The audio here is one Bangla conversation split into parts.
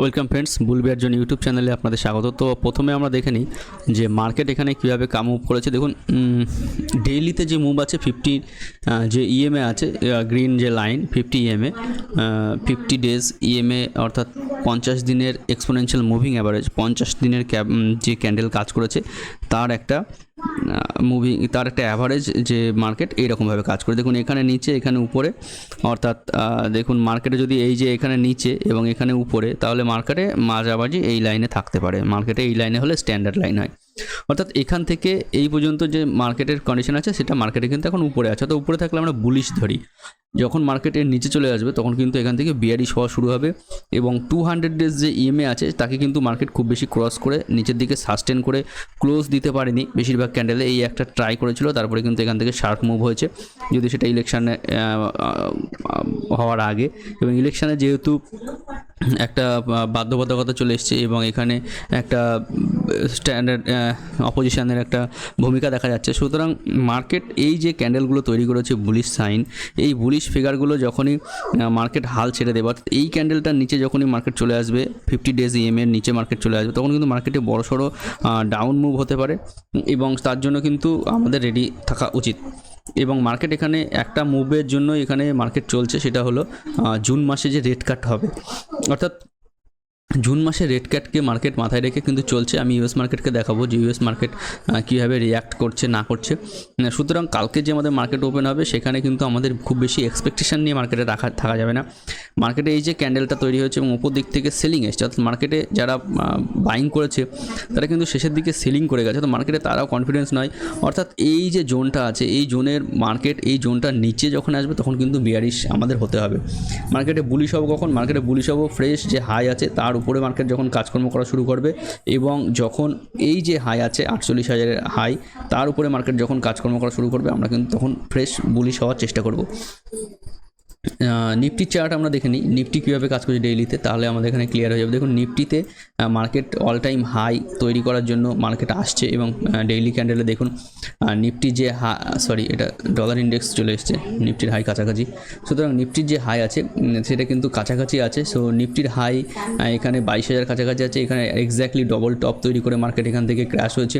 ওয়েলকাম ফ্রেন্ডস বুলবিয়ার জন্য ইউটিউব চ্যানেলে আপনাদের স্বাগত। তো প্রথমে আমরা দেখে নিই যে মার্কেট এখানে কীভাবে কাম মুভ করেছে। দেখুন ডেইলিতে যে মুভ আছে ফিফটি যে ইএমএ আছে গ্রিন যে line, fifty EMA fifty days EMA অর্থাৎ পঞ্চাশ দিনের এক্সপোনেনশিয়াল মুভিং অ্যাভারেজ পঞ্চাশ দিনের যে ক্যান্ডেল কাজ করেছে, তার একটা মুভি তার একটা অ্যাভারেজ যে মার্কেট এইরকমভাবে কাজ করে। দেখুন, এখানে নিচে, এখানে উপরে, অর্থাৎ দেখুন মার্কেটে যদি এই যে এখানে নিচে এবং এখানে উপরে, তাহলে মার্কেটে মাঝামাঝি এই লাইনে থাকতে পারে। মার্কেটে এই লাইনে হলে স্ট্যান্ডার্ড লাইন হয়। অর্থাৎ, এখান থেকে এই পর্যন্ত যে মার্কেটের কন্ডিশন আছে, সেটা মার্কেটে কিন্তু এখন উপরে আছে। তো উপরে থাকলে আমরা বুলিশ ধরি। যখন মার্কেটের নিচে চলে আসবে, তখন কিন্তু এখান থেকে বিয়ারিশ হওয়া শুরু হবে এবং টু হান্ড্রেড ডেজ যে ইএমএ আছে, তাকে কিন্তু মার্কেট খুব বেশি ক্রস করে নিচের দিকে সাস্টেন করে ক্লোজ দিতে পারেনি। বেশিরভাগ ক্যান্ডেলে এই একটা ট্রাই করেছিল, তারপরে কিন্তু এখান থেকে শার্প মুভ হয়েছে। যদি সেটা ইলেকশানে হওয়ার আগে এবং ইলেকশানে যেহেতু একটা বাধ্যবাধকতা চলে এসছে এবং এখানে একটা স্ট্যান্ডার্ড অপোজিশনের একটা ভূমিকা দেখা যাচ্ছে। সুতরাং মার্কেট এই যে ক্যান্ডেলগুলো তৈরি করেছে বুলিশ সাইন এই বুলিশ ফিগারগুলো যখনই মার্কেট হাল ছেড়ে দেবে, অর্থাৎ এই ক্যান্ডেলটার নিচে যখনই মার্কেট চলে আসবে ফিফটি ডেজ ইএম এর নিচে মার্কেট চলে আসবে, তখন কিন্তু মার্কেটে বড় সড়ো ডাউন মুভ হতে পারে। এবং তার জন্য কিন্তু আমাদের রেডি থাকা উচিত। এবং মার্কেট এখানে একটা মুভের জন্য এখানে মার্কেট চলছে, সেটা হলো জুন মাসে যে রেট কাট হবে। অর্থাৎ জুন মাসে রেড ক্যাটকে মার্কেট মাথায় রেখে কিন্তু চলছে। আমি ইউএস মার্কেটকে দেখাবো যে ইউএস মার্কেট কীভাবে রিয়াক্ট করছে, না করছে। সুতরাং কালকে যে আমাদের মার্কেট ওপেন হবে, সেখানে কিন্তু আমাদের খুব বেশি এক্সপেকটেশন নিয়ে মার্কেটে রাখা, থাকা যাবে না। মার্কেটে এই যে ক্যান্ডেলটা তৈরি হয়েছে এবং উপর দিক থেকে সেলিং এসছে, অর্থাৎ মার্কেটে যারা বাইং করেছে, তারা কিন্তু শেষের দিকে সেলিং করে গেছে। তো মার্কেটে তারাও কনফিডেন্স নয়। অর্থাৎ এই যে জোনটা আছে, এই জোনের মার্কেট, এই জোনটার নিচে যখন আসবে, তখন কিন্তু বিয়ারিশ আমাদের হতে হবে। মার্কেটে বুলিশ হব কখন? মার্কেটে বুলিশ হব ফ্রেশ যে হাই আছে, তার উপরে মার্কেট যখন কাজকর্ম করা শুরু করবে এবং যখন এই যে হাই আছে আটচল্লিশ হাজারের হাই তার উপরে মার্কেট যখন কাজকর্ম করা শুরু করবে, আমরা কিন্তু তখন ফ্রেশ বুলিশ হওয়ার চেষ্টা করব। নিফটি চার্ট আমরা দেখে নিই। নিফটি কীভাবে কাজ করছে ডেইলিতে তাহলে আমাদের এখানে ক্লিয়ার হয়ে যাবে। দেখুন নিফটিতে মার্কেট অল টাইম হাই তৈরি করার জন্য মার্কেট আসছে এবং ডেইলি ক্যান্ডেলে দেখুন নিফটি যে হা সরি এটা ডলার ইন্ডেক্স চলে এসছে নিফটির হাই কাছাকাছি। সুতরাং নিফটির যে হাই আছে সেটা কিন্তু কাছাকাছি আছে। সো নিফটির হাই এখানে বাইশ হাজার কাছাকাছি আছে। এখানে এক্স্যাক্টলি ডবল টপ তৈরি করে মার্কেট এখান থেকে ক্র্যাশ হয়েছে।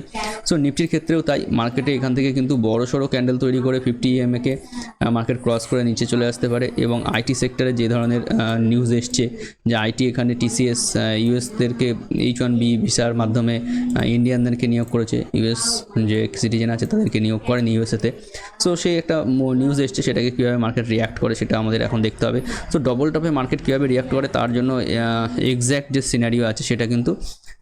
সো নিফটির ক্ষেত্রেও তাই মার্কেটে এখান থেকে কিন্তু বড় সড়ো ক্যান্ডেল তৈরি করে ফিফটি এমএকে মার্কেট ক্রস করে নিচে চলে আসতে পারে। এবং আইটি সেক্টরে যে ধরনের নিউজ এসছে, যে আইটি এখানে টিসিএস ইউএসদেরকে এইচ ওয়ান বি ভিসার মাধ্যমে ইন্ডিয়ানদেরকে নিয়োগ করেছে। ইউএস যে সিটিজেন আছে তাদেরকে নিয়োগ করেন ইউএসএতে সো সেই একটা নিউজ এসছে, সেটাকে কীভাবে মার্কেট রিয়াক্ট করে সেটা আমাদের এখন দেখতে হবে। সো ডবল টপে মার্কেট কীভাবে রিয়াক্ট করে তার জন্য এক্স্যাক্ট যে সিনারিও আছে সেটা কিন্তু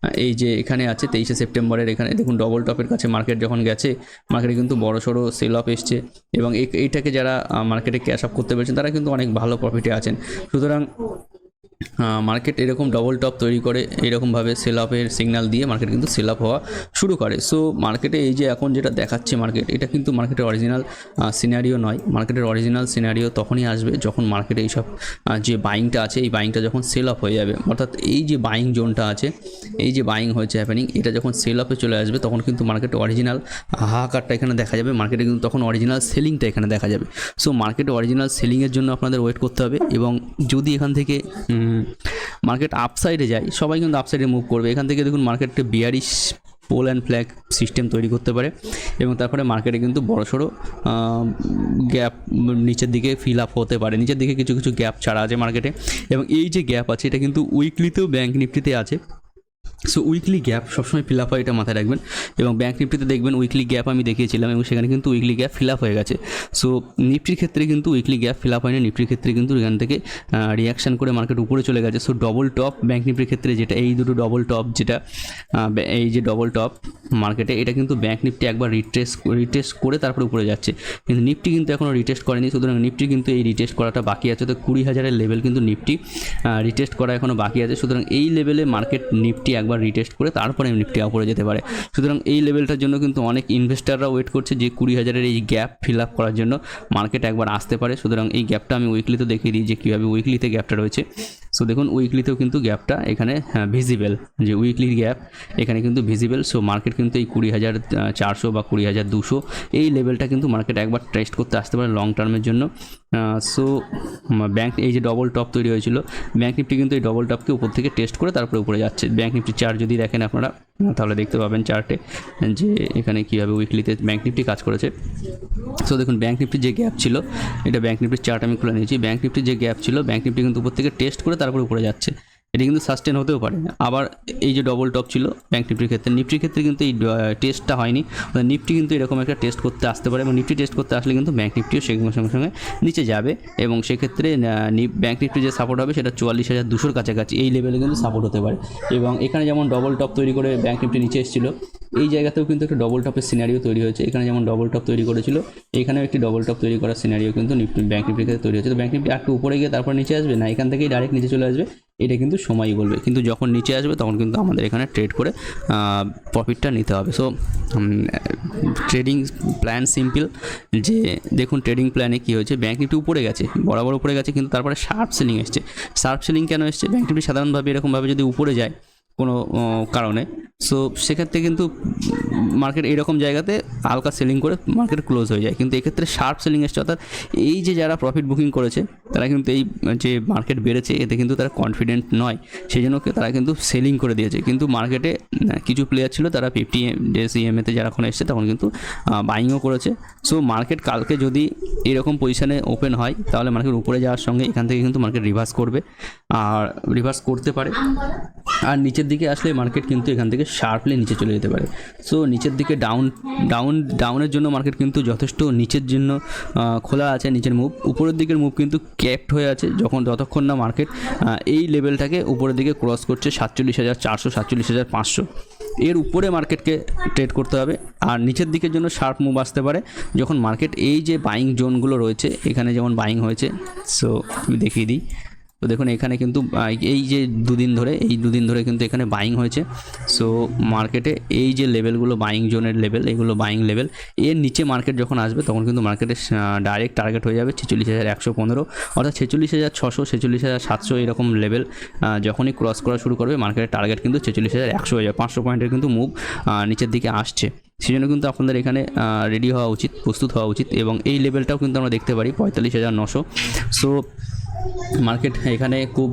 এই যে এখানে আছে তেইশে সেপ্টেম্বরের এখানে, দেখুন ডবল টপের কাছে মার্কেট যখন গেছে মার্কেটে কিন্তু বড় সড়ো সেল অফ এসছে এবং এই- এইটাকে যারা মার্কেটে ক্যাশ আপ করতে পেরেছেন, তারা কিন্তু অনেক ভালো প্রফিটে আছেন। সুতরাং মার্কেট এরকম ডবল টপ তৈরি করে, এরকমভাবে সেল আপের সিগন্যাল দিয়ে মার্কেট কিন্তু সেল আপ হওয়া শুরু করে। সো মার্কেটে এই যে এখন যেটা দেখাচ্ছে মার্কেট এটা কিন্তু মার্কেটের অরিজিনাল সিনারিও নয়। মার্কেটের অরিজিনাল সিনারিও তখনই আসবে যখন মার্কেটে এইসব যে বাইংটা আছে, এই বাইংটা যখন সেল আপ হয়ে যাবে। অর্থাৎ এই যে বাইং জোনটা আছে, এই যে বাইং হয়েছে হ্যাপেনিং এটা যখন সেল আপে চলে আসবে, তখন কিন্তু মার্কেটে অরিজিনাল হাহাকারটা এখানে দেখা যাবে। মার্কেটে কিন্তু তখন অরিজিনাল সেলিংটা এখানে দেখা যাবে। সো মার্কেটে অরিজিনাল সেলিংয়ের জন্য আপনাদের ওয়েট করতে হবে এবং যদি এখান থেকে মার্কেট আপসাইডে যায়, সবাই কিন্তু আপসাইডে মুভ করবে। এখান থেকে দেখুন মার্কেটকে bearish pole and flag system তৈরি করতে পারে এবং তারপরে মার্কেটে কিন্তু বড়সড় গ্যাপ নিচের দিকে ফিল আপ হতে পারে। নিচের দিকে কিছু কিছু গ্যাপ ছাড়া আছে মার্কেটে এবং এই যে গ্যাপ আছে, এটা কিন্তু উইকলিতেও ব্যাঙ্ক নিফটিতে আছে। সো উইকলি গ্যাপ সবসময় ফিল আপ হয়, এটা মাথায় রাখবেন। এবং ব্যাঙ্ক নিফটিতে দেখবেন উইকলি গ্যাপ আমি দেখিয়েছিলাম এবং সেখানে কিন্তু উইকলি গ্যাপ ফিল আপ হয়ে গেছে। সো নিফটির ক্ষেত্রে কিন্তু উইকলি গ্যাপ ফিল আপ হয়নি নিফটির ক্ষেত্রে কিন্তু এখান থেকে রিয়াকশান করে মার্কেট উপরে চলে গেছে। সো ডবল টপ ব্যাঙ্ক নিফটির ক্ষেত্রে যেটা, এই দুটো ডবল টপ যেটা এই যে ডবল টপ মার্কেটে এটা কিন্তু ব্যাঙ্ক নিফটি একবার রিটেস্ট রিটেস্ট করে তারপরে উপরে যাচ্ছে। কিন্তু নিফটি কিন্তু এখনও রিটেস্ট করেনি, সুতরাং নিফটি কিন্তু এই রিটেস্ট করাটা বাকি আছে। তো কুড়ি হাজারের লেভেল কিন্তু নিফটি রিটেস্ট করা এখনও বাকি আছে। সুতরাং এই লেভেলে মার্কেট নিফটি একবার একবার রিটেস্ট করে তারপরে নিফটি উপরে যেতে পারে। সুতরাং এই লেভেলটার জন্য কিন্তু অনেক ইনভেস্টাররা ওয়েট করছে যে কুড়ি হাজারের এই গ্যাপ ফিল আপ করার জন্য মার্কেট একবার আসতে পারে। সুতরাং এই গ্যাপটা আমি উইকলিতে দেখিয়ে দিই যে কীভাবে উইকলিতে গ্যাপটা রয়েছে। সো দেখুন উইকলিতেও কিন্তু গ্যাপটা এখানে ভিজিবেল যে উইকলি গ্যাপ এখানে কিন্তু ভিজিবেল সো মার্কেট কিন্তু এই কুড়ি হাজার চারশো বা কুড়ি হাজার দুশো এই লেভেলটা কিন্তু মার্কেট একবার টেস্ট করতে আসতে পারে লং টার্মের জন্য। সো ব্যাংক এই যে ডবল টপ তৈরি হয়েছিল ব্যাংক নিফটি কিন্তু এই ডবল টপকে উপর থেকে টেস্ট করে তারপরে উপরে যাচ্ছে। ব্যাঙ্ক নিফটি চার্ট যদি দেখেন আপনারা, তাহলে দেখতে পাবেন চার্টে যে এখানে কীভাবে উইকলিতে ব্যাঙ্ক নিফটি কাজ করেছে। সো দেখুন ব্যাঙ্ক নিফটির যে গ্যাপ ছিল, এটা ব্যাঙ্ক নিফটির চার্ট আমি খুলে নিয়েছি। ব্যাঙ্ক নিফটির যে গ্যাপ ছিল ব্যাঙ্ক নিফটি কিন্তু উপর থেকে টেস্ট করে তারপরে উপরে যাচ্ছে। এটা কিন্তু সাস্টেন হতেও পারে। আবার এই যে ডবল টপ ছিল ব্যাঙ্ক নিফটির ক্ষেত্রে নিফটির ক্ষেত্রে কিন্তু এই টেস্টটা হয়নি। নিফটি কিন্তু এরকম একটা টেস্ট করতে আসতে পারে এবং নিফটি টেস্ট করতে আসলে কিন্তু ব্যাঙ্ক নিফটিও সেগুলোর সঙ্গে সঙ্গে নিচে যাবে এবং সেক্ষেত্রে ব্যাঙ্ক নিফটি যে সাপোর্ট হবে সেটা চুয়াল্লিশ হাজার দুশোর কাছাকাছি এই লেভেলে কিন্তু সাপোর্ট হতে পারে। এবং এখানে যেমন ডবল টপ তৈরি করে ব্যাঙ্ক নিফটি নিচে এসেছিল এই জায়গাতেও কিন্তু একটা ডবল টপের সিনারিও তৈরি হয়েছে। এখানে যেমন ডবল টপ তৈরি করেছিল, এখানেও একটি ডবল টপ তৈরি করার সিনারিও কিন্তু নিফটি ব্যাংক নিফটির ক্ষেত্রে তৈরি হচ্ছে তো ব্যাংক নিফটি একটু উপরে গিয়ে তারপর নিচে আসবে? না, এখান থেকেই ডাইরেক্ট নিচে চলে আসবে। এটা কিন্তু সময়ই বলবে। কিন্তু যখন নিচে আসবে, তখন কিন্তু আমাদের এখানে ট্রেড করে প্রফিটটা নিতে হবে। সো ট্রেডিং প্ল্যান সিম্পল যে দেখুন ট্রেডিং প্ল্যানে কী হয়েছে? ব্যাংক নিফটি উপরে গেছে, বরাবর উপরে গেছে, কিন্তু তারপরে শার্প সেলিং এসছে। শার্প সেলিং কেন এসছে? ব্যাংক নিফটি সাধারণভাবে এরকমভাবে যদি উপরে যায় কোনো কারণে। সো সেক্ষেত্রে কিন্তু মার্কেট এইরকম জায়গাতে হালকা সেলিং করে মার্কেট ক্লোজ হয়ে যায়। কিন্তু এক্ষেত্রে শার্প সেলিং এসছে। অর্থাৎ এই যে যারা প্রফিট বুকিং করেছে তারা কিন্তু এই যে মার্কেট বেড়েছে, এতে কিন্তু তারা কনফিডেন্ট নয়। সেই জন্য তারা কিন্তু সেলিং করে দিয়েছে। কিন্তু মার্কেটে কিছু প্লেয়ার ছিল, তারা ফিফটি ডেস যারা এখন এসছে, তখন কিন্তু বাইংও করেছে। সো মার্কেট কালকে যদি এরকম পজিশনে ওপেন হয়, তাহলে মার্কেট উপরে যাওয়ার সঙ্গে এখান থেকে কিন্তু মার্কেট রিভার্স করবে। আর রিভার্স করতে পারে। আর নিচের দিকে আসলে মার্কেট কিন্তু এখান থেকে শার্পলি নিচে চলে যেতে পারে। সো নিচের দিকে ডাউন ডাউন ডাউনের জন্য মার্কেট কিন্তু যথেষ্ট নিচের জন্য খোলা আছে, নিচের মুভ উপরের দিকের মুভ কিন্তু ক্যাপ্ট হয়ে আছে যখন যতক্ষণ না মার্কেট এই লেভেলটাকে উপরের দিকে ক্রস করছে সাতচল্লিশ হাজার চারশো সাতচল্লিশ হাজার পাঁচশো। এর উপরে মার্কেটকে ট্রেড করতে হবে আর নিচের দিকের জন্য শার্প মুভ আসতে পারে যখন মার্কেট এই যে বাইং জোনগুলো রয়েছে, এখানে যেমন বাইং হয়েছে সো আমি দেখিয়ে দিই। তো দেখুন, এখানে কিন্তু এই যে দুদিন ধরে, এই দুদিন ধরে কিন্তু এখানে বাইং হয়েছে। সো মার্কেটে এই যে লেভেলগুলো বাইং জোনের লেভেল এগুলো বাইং লেভেল এর নিচে মার্কেট যখন আসবে, তখন কিন্তু মার্কেটে ডাইরেক্ট টার্গেট হয়ে যাবে ছেচল্লিশ হাজার একশো পনেরো। অর্থাৎ ছেচল্লিশ হাজার ছশো ছেচল্লিশ হাজার সাতশো এরকম লেভেল যখনই ক্রস করা শুরু করবে মার্কেটের টার্গেট কিন্তু ছেচল্লিশ হাজার একশো হয়ে যাবে। পাঁচশো পয়েন্টের কিন্তু মুভ নিচের দিকে আসছে। সেই জন্য কিন্তু আপনাদের এখানে রেডি হওয়া উচিত, প্রস্তুত হওয়া উচিত। এবং এই লেভেলটাও কিন্তু আমরা দেখতে পারি, পঁয়তাল্লিশ হাজার নশো। সো মার্কেট এখানে খুব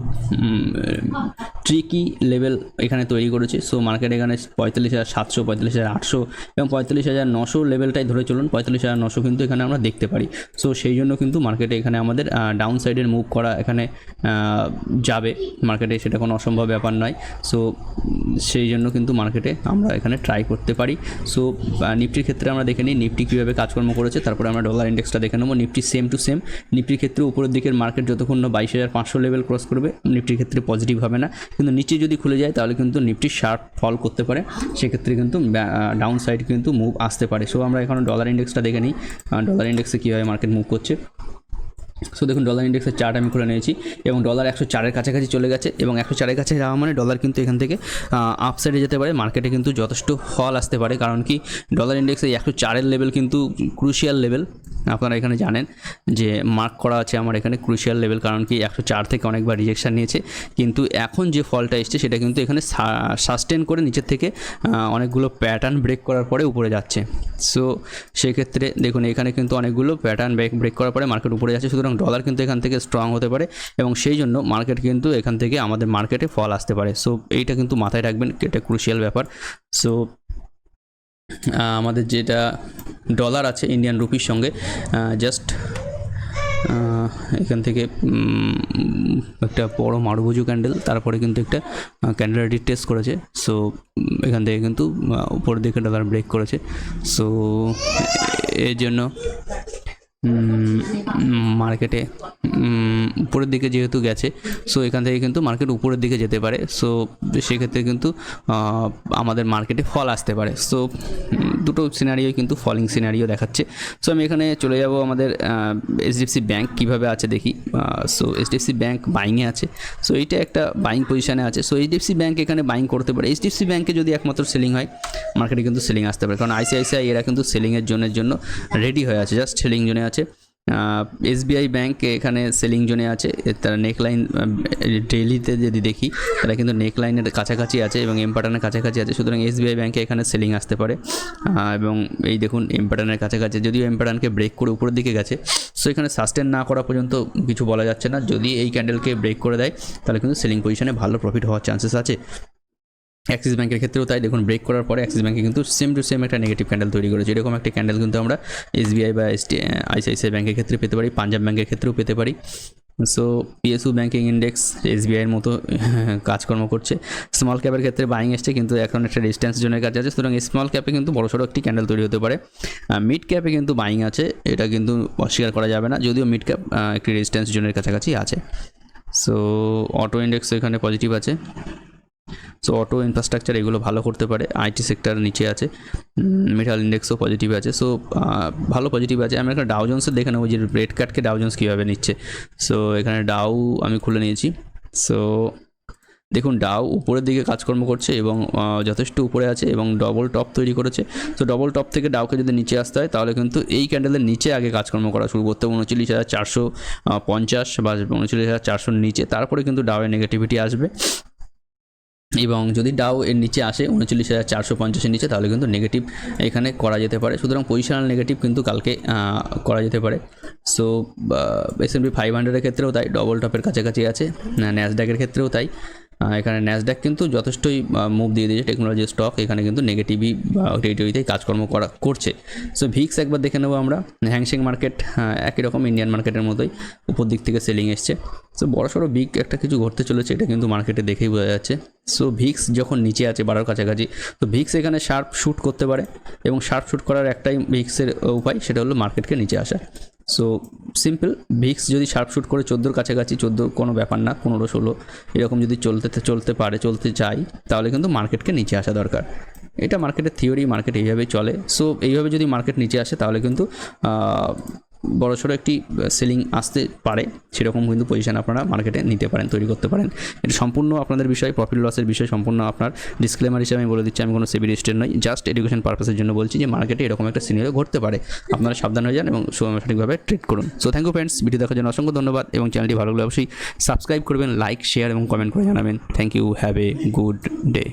ট্রিকি লেভেল এখানে তৈরি করেছে। সো মার্কেট এখানে পঁয়তাল্লিশ হাজার সাতশো, পঁয়তাল্লিশ হাজার আটশো এবং পঁয়তাল্লিশ হাজার নশো লেভেলটাই ধরে চলুন। পঁয়তাল্লিশ হাজার নশো কিন্তু এখানে আমরা দেখতে পারি। সো সেই জন্য কিন্তু মার্কেটে এখানে আমাদের ডাউন সাইডের মুভ করা এখানে যাবে। মার্কেটে সেটা কোনো অসম্ভব ব্যাপার নয়। সো সেই জন্য কিন্তু মার্কেটে আমরা এখানে ট্রাই করতে পারি। সো নিফটির ক্ষেত্রে আমরা দেখে নিই নিফটি কীভাবে কাজকর্ম করেছে। তারপরে আমরা ডলার ইন্ডেক্সটা দেখে নেব। নিফটি সেম টু সেম নিফটির ক্ষেত্রে উপরের দিকের মার্কেট যতক্ষণ না বাইশ হাজার পাঁচশো লেভেল ক্রস করবে নিফটির ক্ষেত্রে পজিটিভ হবে না। কিন্তু নিচে যদি খুলে যায়, তাহলে কিন্তু নিফটি শার্প ফল করতে পারে। সেক্ষেত্রে কিন্তু ডাউন সাইড কিন্তু মুভ আসতে পারে। সো আমরা এখন ডলার ইন্ডেক্সটা দেখে নিই। ডলার ইন্ডেক্সে কীভাবে মার্কেট মুভ করছে। সো দেখুন ডলার ইন্ডেক্সের চার্ট আমি খুলে নিয়েছি এবং ডলার একশো চারের কাছাকাছি চলে গেছে এবং একশো চারের কাছে যাওয়া মানে ডলার কিন্তু এখান থেকে আপসাইডে যেতে পারে মার্কেটে কিন্তু যথেষ্ট ফল আসতে পারে, কারণ কি ডলার ইন্ডেক্সে একশো চারের লেভেল কিন্তু ক্রুশিয়াল লেভেল আপনারা এখানে জানেন যে মার্ক করা আছে আমার এখানে ক্রুশিয়াল লেভেল কারণ কি একশো চার থেকে অনেকবার রিজেকশন নিয়েছে। কিন্তু এখন যে ফলটা এসছে সেটা কিন্তু এখানে সাস্টেন করে নিচের থেকে অনেকগুলো প্যাটার্ন ব্রেক করার পরে উপরে যাচ্ছে। সো সেক্ষেত্রে দেখুন, এখানে কিন্তু অনেকগুলো প্যাটার্ন ব্রেক ব্রেক করার পরে মার্কেট উপরে যাচ্ছে। সুতরাং ডলার কিন্তু এখান থেকে স্ট্রং হতে পারে এবং সেই জন্য মার্কেট কিন্তু এখান থেকে আমাদের মার্কেটে ফল আসতে পারে। সো এইটা কিন্তু মাথায় রাখবেন এটা ক্রুশিয়াল ব্যাপার। সো আমাদের যেটা ডলার আছে ইন্ডিয়ান রুপির সঙ্গে জাস্ট এখান থেকে একটা বড় মারুভুজু ক্যান্ডেল তারপরে কিন্তু একটা ক্যান্ডেল টেস্ট করেছে। সো এখান থেকে কিন্তু আহ, উপরের দিকে ডলার ব্রেক করেছে। সো এর জন্য মার্কেটে উপরের দিকে যেহেতু গেছে সো এখান থেকে কিন্তু মার্কেট উপরের দিকে যেতে পারে সো সেক্ষেত্রে কিন্তু আমাদের মার্কেটে ফল আসতে পারে সো দুটো সিনারিও কিন্তু ফলিং সিনারিও দেখাচ্ছে সো আমি এখানে চলে যাব আমাদের এইচডিএফসি ব্যাংক কীভাবে আছে দেখি সো এইচডিএফসি ব্যাংক বাইংয়ে আছে সো এইটা একটা বাইং পজিশনে আছে সো এইচডিএফসি ব্যাংক এখানে বাইং করতে পারে এইচডিএফসি ব্যাংকে যদি একমাত্র সেলিং হয় মার্কেটে কিন্তু সেলিং আসতে পারে, কারণ আইসিআইসিআই এরা কিন্তু সেলিংয়ের জোনের জন্য রেডি হয়ে আছে জাস্ট সেলিং জোনে আছে। এসবিআই ব্যাংক এখানে সেলিং জোনে আছে। তারা নেকলাইন ডেইলিতে যদি দেখি, তারা কিন্তু নেকলাইনের কাছাকাছি আছে এবং এম প্যাটার্নের কাছাকাছি আছে। সুতরাং এসবিআই ব্যাংকে এখানে সেলিং আসতে পারে। এবং এই দেখুন এম প্যাটার্নের কাছাকাছি যদিও এম প্যাটার্নকে ব্রেক করে উপরের দিকে গেছে সো এখানে সাস্টেন না করা পর্যন্ত কিছু বলা যাচ্ছে না। যদি এই ক্যান্ডেলকে ব্রেক করে দেয়, তাহলে কিন্তু সেলিং পজিশনে ভালো প্রফিট হওয়ার চান্সেস আছে। অ্যাক্সিস ব্যাঙ্কের ক্ষেত্রেও তাই। দেখুন ব্রেক করার পরে অ্যাক্সিস ব্যাঙ্কে কিন্তু সেম টু সেম একটা নেগেটিভ ক্যান্ডেল তৈরি করেছে। এরকম একটা ক্যান্ডেল কিন্তু আমরা এসবিআই বা এসটি আইসিআইসিআই ব্যাংকের ক্ষেত্রে পেতে পারি পাঞ্জাব ব্যাঙ্কের ক্ষেত্রেও পেতে পারি। সো পিএসইউ ব্যাঙ্কিং ইন্ডেক্স এসবিআইয়ের মতো কাজকর্ম করছে। স্মল ক্যাপের ক্ষেত্রে বাইং এসছে, কিন্তু এখন একটা ডিস্টেন্স জোনের কাছে আছে। সুতরাং স্মল ক্যাপে কিন্তু বড় সড়ো একটি ক্যান্ডেল তৈরি হতে পারে। মিড ক্যাপে কিন্তু বাইং আছে, এটা কিন্তু অস্বীকার করা যাবে না। যদিও মিড ক্যাপ একটি রেজিস্ট্যান্স জোনের কাছাকাছি আছে। সো অটো ইন্ডেক্স এখানে পজিটিভ আছে। সো অটো ইনফ্রাস্ট্রাকচার এগুলো ভালো করতে পারে। আইটি সেক্টর নিচে আছে। মেটাল ইন্ডেক্সও পজিটিভ আছে। সো ভালো পজিটিভ আছে। আমি এখানে ডাউ জোন্সের দেখে নেব যে রেড কার্ডকে ডাউ জোন্স কীভাবে নিচ্ছে। সো এখানে ডাউ আমি খুলে নিয়েছি। সো দেখুন ডাউ উপরের দিকে কাজকর্ম করছে এবং যথেষ্ট উপরে আছে এবং ডবল টপ তৈরি করেছে। তো ডবল টপ থেকে ডাউকে যদি নিচে আসতে হয়, তাহলে কিন্তু এই ক্যান্ডেলের নিচে আগে কাজকর্ম করা শুরু। করতে উনচল্লিশ হাজার চারশো পঞ্চাশ বা উনচল্লিশ হাজার চারশোর নিচে। তারপরে কিন্তু ডাউয়ের নেগেটিভিটি আসবে। এবং যদি ডাও এর নিচে আসে উনচল্লিশ হাজার চারশো পঞ্চাশের নিচে, তাহলে কিন্তু নেগেটিভ এখানে করা যেতে পারে। সুতরাং পজিশনাল নেগেটিভ কিন্তু কালকে করা যেতে পারে। So S and P five হান্ড্রেডের ক্ষেত্রেও তাই ডবল টপের কাছাকাছি আছে ন্যাসড্যাকের ক্ষেত্রেও তাই। এখানে ন্যাসড্যাক কিন্তু যথেষ্টই মুভ দিয়ে দিয়েছে টেকনোলজি স্টক এখানে কিন্তু নেগেটিভই টেরিটরিতেই কাজকর্ম করা, করছে। সো ভিক্স একবার দেখে নেব আমরা। হ্যাংসিং মার্কেট একই রকম ইন্ডিয়ান মার্কেটের মতোই উপর দিক থেকে সেলিং এসছে। সো বড় সড়ো বিগ একটা কিছু ঘটতে চলেছে, এটা কিন্তু মার্কেটে দেখেই বোঝা যাচ্ছে। সো ভিক্স যখন নিচে আছে বারোর কাছাকাছি, তো ভিক্স এখানে শার্প শ্যুট করতে পারে এবং শার্প শ্যুট করার একটাই ভিক্সের উপায়, সেটা হলো মার্কেটকে নিচে আসা। সো সিম্পল ভিক্স যদি শার্প শুট করে চোদ্দোর কাছাকাছি চোদ্দ কোনো ব্যাপার না, পনেরো, ষোলো, এরকম যদি চলতে চলতে পারে, চলতে চাই তাহলে কিন্তু মার্কেটকে নিচে আসা দরকার। এটা মার্কেটের থিওরি মার্কেট এইভাবেই চলে। সো এইভাবে যদি মার্কেট নিচে আসে, তাহলে কিন্তু বড় সড়ো একটি সেলিং আসতে পারে। সেরকম কিন্তু পজিশান আপনারা মার্কেটে নিতে পারেন, তৈরি করতে পারেন। এটা সম্পূর্ণ আপনাদের বিষয় প্রফিট লসের বিষয় সম্পূর্ণ আপনার। ডিসক্লেমার হিসেবে আমি বলে দিচ্ছি, আমি কোনো সেবি রেজিস্টার নই। জাস্ট এডুকেশন পারপাসের জন্য বলছি যে মার্কেটে এরকম একটা সিনিয়র ঘটতে পারে। আপনারা সাবধান হয়ে যান এবং সঠিকভাবে ট্রিট করুন। So thank you friends video দেখার জন্য অসংখ্য ধন্যবাদ এবং চ্যানেলটি ভালো লাগলে অবশ্যই সাবস্ক্রাইব করবেন লাইক শেয়ার এবং কমেন্ট করে জানাবেন। Thank you have a good day